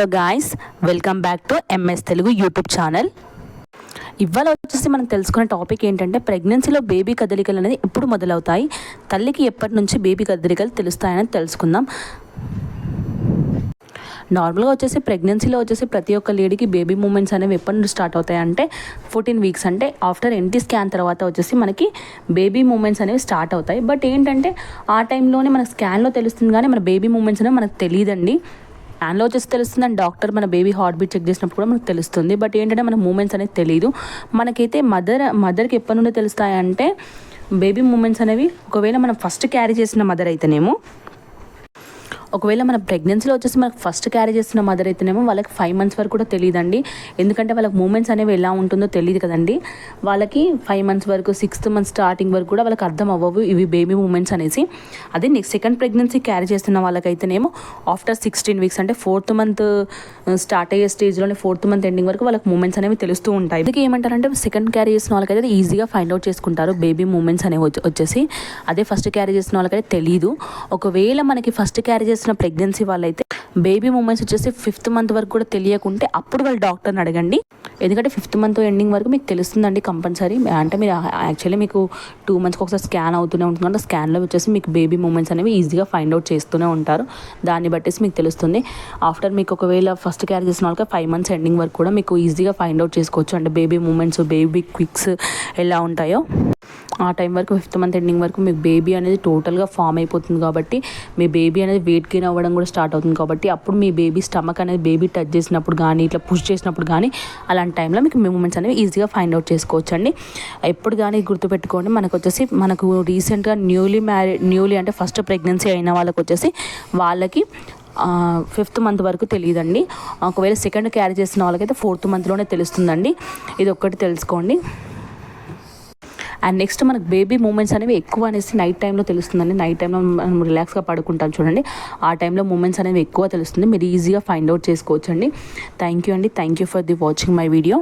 So guys welcome back to MS Telugu YouTube channel ఇవాళ వచ్చేసి మనం తెలుసుకునే టాపిక్ ఏంటంటే ప్రెగ్నెన్సీలో బేబీ కదలికలు అనేది ఎప్పుడు మొదలవుతాయి? తల్లికి ఎప్పటి నుంచి బేబీ కదలికలు తెలుస్తాయని తెలుసుకుందాం. నార్మల్గా వచ్చేసి ప్రెగ్నెన్సీలో వచ్చేసి ప్రతి ఒక్క లేడీకి బేబీ మూమెంట్స్ అనేవి ఎప్పటి నుండి స్టార్ట్ అవుతాయి అంటే ఫోర్టీన్ వీక్స్ అంటే ఆఫ్టర్ ఎన్టీ స్కాన్ తర్వాత వచ్చేసి మనకి బేబీ మూమెంట్స్ అనేవి స్టార్ట్ అవుతాయి. బట్ ఏంటంటే ఆ టైంలోనే మనకు స్కాన్లో తెలుస్తుంది కానీ మన బేబీ మూమెంట్స్ అనేవి మనకు తెలియదండి. స్కాన్లో వచ్చేసి తెలుస్తుంది అండ్ డాక్టర్ మన బేబీ హార్ట్ బీట్ చెక్ చేసినప్పుడు కూడా మనకు తెలుస్తుంది. బట్ ఏంటంటే మన మూమెంట్స్ అనేది తెలియదు మనకైతే మదర్ మదర్కి ఎప్పటి నుండి తెలుస్తాయంటే బేబీ మూమెంట్స్ అనేవి ఒకవేళ మనం ఫస్ట్ క్యారీ చేసిన మదర్ అయితేనేమో ఒకవేళ మన ప్రెగ్నెన్సీలో వచ్చేసి మనకు ఫస్ట్ క్యారీ చేస్తున్న మదర్ అయితేనేమో వాళ్ళకి ఫైవ్ మంత్స్ వరకు కూడా తెలియదండి. ఎందుకంటే వాళ్ళకి మూమెంట్స్ అనేవి ఎలా ఉంటుందో తెలియదు కదండి. వాళ్ళకి ఫైవ్ మంత్స్ వరకు సిక్స్త్ మంత్ స్టార్టింగ్ వరకు కూడా వాళ్ళకి అర్థం అవ్వవు ఇవి బేబీ మూమెంట్స్ అనేసి. అదే నెక్స్ట్ సెకండ్ ప్రెగ్నెన్సీ క్యారీ చేస్తున్న వాళ్ళకైతేనేమో ఆఫ్టర్ సిక్స్టీన్ వీక్స్ అంటే ఫోర్త్ మంత్ స్టార్ట్ అయ్యే స్టేజ్లోనే ఫోర్త్ మంత్ ఎండింగ్ వరకు వాళ్ళకి మూమెంట్స్ అనేవి తెలుస్తూ ఉంటాయి. అందుకే ఏమంటారంటే సెకండ్ క్యారీ చేసిన వాళ్ళకైతే ఈజీగా ఫైండ్ అవుట్ చేసుకుంటారు బేబీ మూమెంట్స్ అనేవి వచ్చేసి. అదే ఫస్ట్ క్యారీ చేసిన వాళ్ళకైతే తెలియదు ఒకవేళ మనకి ఫస్ట్ క్యారీ చేసిన ప్రెగ్నెన్సీ వాళ్ళైతే బేబీ మూమెంట్స్ వచ్చేసి ఫిఫ్త్ మంత్ వరకు కూడా తెలియకుంటే అప్పుడు వాళ్ళు డాక్టర్ని అడగండి. ఎందుకంటే ఫిఫ్త్ మంత్ ఎండింగ్ వరకు మీకు తెలుస్తుందండి కంపల్సరీ అంటే మీరు యాక్చువల్లీ మీకు టూ మంత్స్కి ఒకసారి స్కాన్ అవుతూనే ఉంటుంది. అంటే స్కాన్లో వచ్చేసి మీకు బేబీ మూమెంట్స్ అనేవి ఈజీగా ఫైండ్ అవుట్ చేస్తూనే ఉంటారు. దాన్ని బట్టేసి మీకు తెలుస్తుంది. ఆఫ్టర్ మీకు ఒకవేళ ఫస్ట్ క్యారీ చేసిన వాళ్ళకి ఫైవ్ మంత్స్ ఎండింగ్ వరకు కూడా మీకు ఈజీగా ఫైండ్ అవుట్ చేసుకోవచ్చు. అంటే బేబీ మూమెంట్స్ బేబీ క్విక్స్ ఎలా ఉంటాయో. ఆ టైం వరకు ఫిఫ్త్ మంత్ ఎండింగ్ వరకు మీకు బేబీ అనేది టోటల్గా ఫామ్ అయిపోతుంది కాబట్టి మీ బేబీ అనేది వెయిట్ గెయిన్ అవ్వడం కూడా స్టార్ట్ అవుతుంది కాబట్టి అప్పుడు మీ బేబీ స్టమక్ అనేది బేబీ టచ్ చేసినప్పుడు కానీ ఇట్లా పుష్ చేసినప్పుడు కానీ అలాంటి టైంలో మీకు మూమెంట్స్ అనేవి ఈజీగా ఫైండ్ అవుట్ చేసుకోవచ్చు అండి ఎప్పుడు కానీ గుర్తుపెట్టుకోండి మనకు వచ్చేసి మనకు రీసెంట్గా న్యూలీ మ్యారీ న్యూలీ అంటే ఫస్ట్ ప్రెగ్నెన్సీ అయిన వాళ్ళకి వచ్చేసి వాళ్ళకి ఫిఫ్త్ మంత్ వరకు తెలియదండి. ఒకవేళ సెకండ్ క్యారీ చేసిన వాళ్ళకైతే ఫోర్త్ మంత్లోనే తెలుస్తుందండి. ఇది ఒక్కటి తెలుసుకోండి. అండ్ నెక్స్ట్ మనకు బేబీ మూమెంట్స్ అనేవి ఎక్కువ అనేసి నైట్ టైంలో తెలుస్తుందండి. నైట్ టైంలో మనం రిలాక్స్గా పడుకుంటాం చూడండి. ఆ టైంలో మూమెంట్స్ అనేవి ఎక్కువ తెలుస్తుంది. మీరు ఈజీగా ఫైండ్ అవుట్ చేసుకోవచ్చండి. థ్యాంక్ యూ అండి. Thank you for the watching my video